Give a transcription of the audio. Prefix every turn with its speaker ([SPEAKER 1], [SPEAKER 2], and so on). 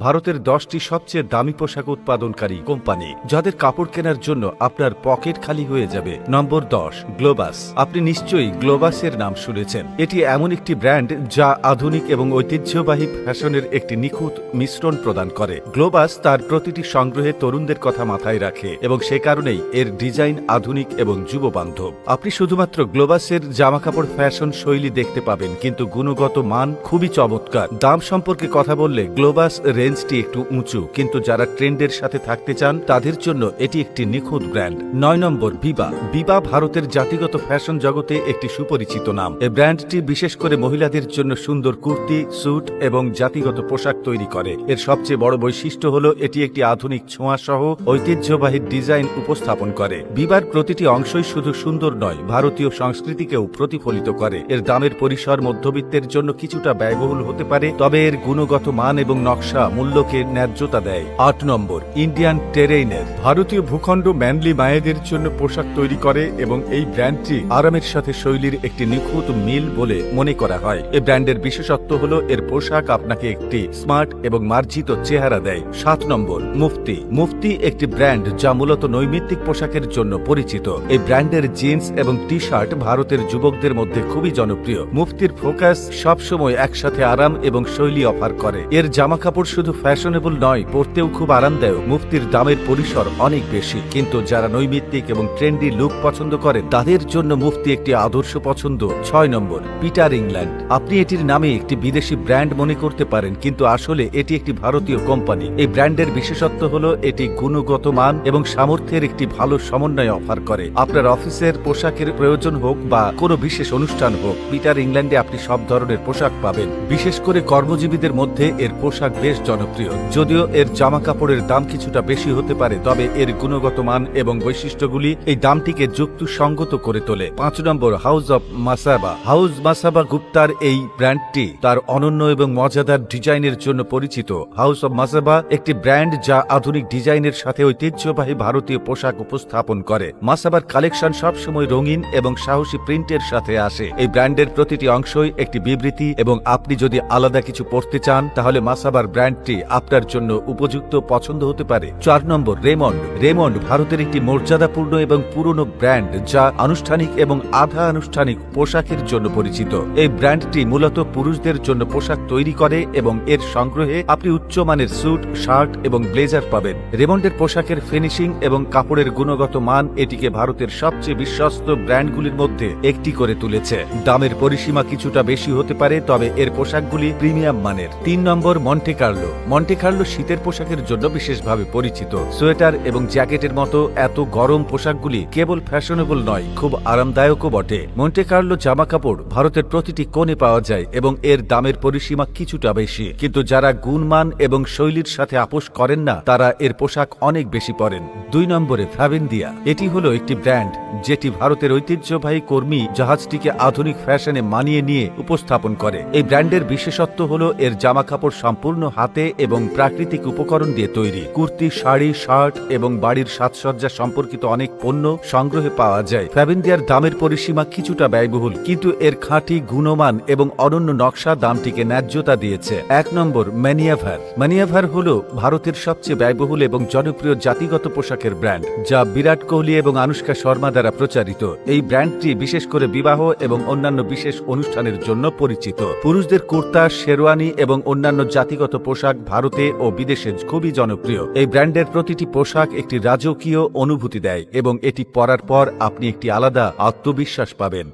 [SPEAKER 1] ভারতের দশটি সবচেয়ে দামি পোশাক উৎপাদনকারী কোম্পানি, যাদের কাপড় কেনার জন্য আপনার পকেট খালি হয়ে যাবে। নম্বর দশ, গ্লোবাস। আপনি নিশ্চয়ই গ্লোবাসের নাম শুনেছেন। এটি এমন একটি ব্র্যান্ড যা আধুনিক এবং ঐতিহ্যবাহী ফ্যাশনের একটি নিখুঁত মিশ্রণ প্রদান করে। গ্লোবাস তার প্রতিটি সংগ্রহে তরুণদের কথা মাথায় রাখে এবং সে কারণেই এর ডিজাইন আধুনিক এবং যুব বান্ধব আপনি শুধুমাত্র গ্লোবাসের জামাকাপড় ফ্যাশন শৈলী দেখতে পাবেন, কিন্তু গুণগত মান খুবই চমৎকার। দাম সম্পর্কে কথা বললে গ্লোবাস রেঞ্জটি একটু উঁচু, কিন্তু যারা ট্রেন্ডের সাথে থাকতে চান, তাদের জন্য এটি একটি নিখুঁত ব্র্যান্ড। নয় নম্বর বিবা। বিবা ভারতের জাতিগত ফ্যাশন জগতে একটি সুপরিচিত নাম। এই ব্র্যান্ডটি বিশেষ করে মহিলাদের জন্য সুন্দর কুর্তি, স্যুট এবং জাতিগত পোশাক তৈরি করে। এর সবচেয়ে বড় বৈশিষ্ট্য হল, এটি একটি আধুনিক ছোঁয়া সহ ঐতিহ্যবাহী ডিজাইন উপস্থাপন করে। বিবার প্রতিটি অংশই শুধু সুন্দর নয়, ভারতীয় সংস্কৃতিকেও প্রতিফলিত করে। এর দামের পরিসর মধ্যবিত্তের জন্য কিছুটা ব্যয়বহুল হতে পারে, তবে এর গুণগত মান এবং নকশা মূল্যকে ন্যায্যতা দেয়। আট নম্বর ইন্ডিয়ান টেরেইনের ভারতীয় ভূখণ্ড ম্যানলি মায়েদের জন্য পোশাক তৈরি করে এবং এই ব্র্যান্ডটি আরামের সাথে শৈলীর একটি নিখুঁত মিল বলে মনে করা হয়। এই ব্র্যান্ডের বিশেষত্ব হল এর পোশাক আপনাকে একটি স্মার্ট এবং মার্জিত চেহারা দেয়। সাত নম্বর, মুফতি। মুফতি একটি ব্র্যান্ড যা মূলত নৈমিত্তিক পোশাকের জন্য পরিচিত। এই ব্র্যান্ডের জিন্স এবং টি শার্ট ভারতের যুবকদের মধ্যে খুবই জনপ্রিয়। মুফতির ফোকাস সবসময় একসাথে আরাম এবং শৈলী অফার করে। এর জামা কাপড় শুধু ফ্যাশনেবল নয়, পরতেও খুব আরামদায়ক। মুফতির দামের পরিসর অনেক বেশি। কিন্তু যারা নৈমিত্তিক এবং ট্রেন্ডি লুক পছন্দ করেন তাদের জন্য মুফতি একটি আদর্শ পছন্দ। ছয় নম্বর, পিটার ইংল্যান্ড। আপনি এটির নামে একটি বিদেশি ব্র্যান্ড মনে করতে পারেন, কিন্তু আসলে এটি একটি ভারতীয় কোম্পানি। এই ব্র্যান্ডের বিশেষত্ব হল, এটি গুণগত মান এবং সামর্থ্যের একটি ভালো সমন্বয় অফার করে। আপনার অফিসের পোশাকের প্রয়োজন হোক বা কোনো বিশেষ অনুষ্ঠান হোক, পিটার ইংল্যান্ডে আপনি সব ধরনের পোশাক পাবেন। বিশেষ করে কর্মজীবীদের মধ্যে এর পোশাক বেশ জনপ্রিয়। যদিও এর জামা কাপড়ের দাম কিছুটা বেশি হতে পারে, তবে এর গুণগত মান এবং বৈশিষ্ট্যগুলি এই দামটিকে যুক্তিসঙ্গত করে তোলে। পাঁচ নম্বর house of Masaba house Masaba গুপ্তার এই ব্র্যান্ডটি তার অনন্য এবং মজাদার ডিজাইনের জন্য পরিচিত। হাউস অব মাসাবা একটি ব্র্যান্ড যা আধুনিক ডিজাইনের সাথে ঐতিহ্যবাহী ভারতীয় পোশাক উপস্থাপন করে। মাসাবার কালেকশন সবসময় রঙিন এবং সাহসী প্রিন্টের সাথে আসে। এই ব্র্যান্ডের প্রতিটি অংশই একটি বিবৃতি এবং আপনি যদি আলাদা কিছু পড়তে চান, তাহলে মাসাবার ব্র্যান্ডটি আপনার জন্য উপযুক্ত পছন্দ হতে পারে। চার নম্বর, রেমন্ড। রেমন্ড ভারতের একটি মর্যাদাপূর্ণ এবং পুরনো ব্র্যান্ড যা আনুষ্ঠানিক এবং আধা আনুষ্ঠানিক পোশাকের জন্য পরিচিত। এই ব্র্যান্ডটি মূলত পুরুষদের জন্য পোশাক তৈরি করে এবং এর সংগ্রহে আপনি উচ্চমানের স্যুট, শার্ট এবং ব্লেজার পাবেন। রেমন্ডের পোশাকের ফিনিশিং এবং কাপড়ের গুণগত মান এটিকে ভারতের সবচেয়ে বিশ্বস্ত ব্র্যান্ডগুলির মধ্যে একটি করে তুলেছে। দামের পরিসীমা কিছুটা বেশি হতে পারে, তবে এর পোশাকগুলি প্রিমিয়াম মানের। তিন নম্বর, মন্টে কার্লো। মন্টে কার্লো শীতের পোশাকের জন্য বিশেষভাবে পরিচিত। সোয়েটার এবং জ্যাকেটের মতো এত গরম পোশাকগুলি কেবল ফ্যাশনেবল নয়, খুব আরামদায়কও বটে। মন্টে কার্লো জামা কাপড় ভারতের প্রতিটি কোণে পাওয়া যায় এবং এর দামের পরিসীমা কিছুটা বেশি। কিন্তু যারা গুণমান এবং শৈলীর সাথে আপোষ করেন না, তারা এর পোশাক অনেক বেশি পরেন। দুই নম্বরে ফ্যাভেন্দিয়া এটি হলো একটি ব্র্যান্ড যেটি ভারতের ঐতিহ্যবাহী কর্মী জাহাজটিকে আধুনিক ফ্যাশনে মানিয়ে নিয়ে উপস্থাপন করে। এই ব্র্যান্ডের বিশেষত্ব হলো এর জামা কাপড় সম্পূর্ণ হাতে এবং প্রাকৃতিক উপকরণ দিয়ে তৈরি। কুর্তি, শাড়ি, শার্ট এবং বাড়ির সাজসজ্জা সম্পর্কিত অনেক পণ্য সংগ্রহে পাওয়া যায়। ফ্যাভেন্দিয়ার দামের পরিসীমা কিছুটা ব্যয়বহুল, কিন্তু এর খাঁটি, গুণমান এবং অনন্য নকশা দামটিকে ন্যায্যতা দিয়েছে। এক নম্বর, ম্যানিয়াভার। ম্যানিয়াভার হল ভারতের সবচেয়ে ব্যয়বহুল এবং জনপ্রিয় জাতিগত পোশাকের ব্র্যান্ড, যা বিরাট কোহলি এবং আনুষ্কা শর্মা দ্বারা প্রচারিত। এই ব্র্যান্ডটি বিশেষ করে বিবাহ এবং অন্যান্য বিশেষ অনুষ্ঠানের জন্য পরিচিত। পুরুষদের কুর্তা, শেরওয়ানি এবং অন্যান্য জাতিগত পোশাক ভারতে ও বিদেশে খুবই জনপ্রিয়। এই ব্র্যান্ডের প্রতিটি পোশাক একটি রাজকীয় অনুভূতি দেয় এবং এটি পরার পর আপনি একটি আলাদা আত্মবিশ্বাস পাবেন।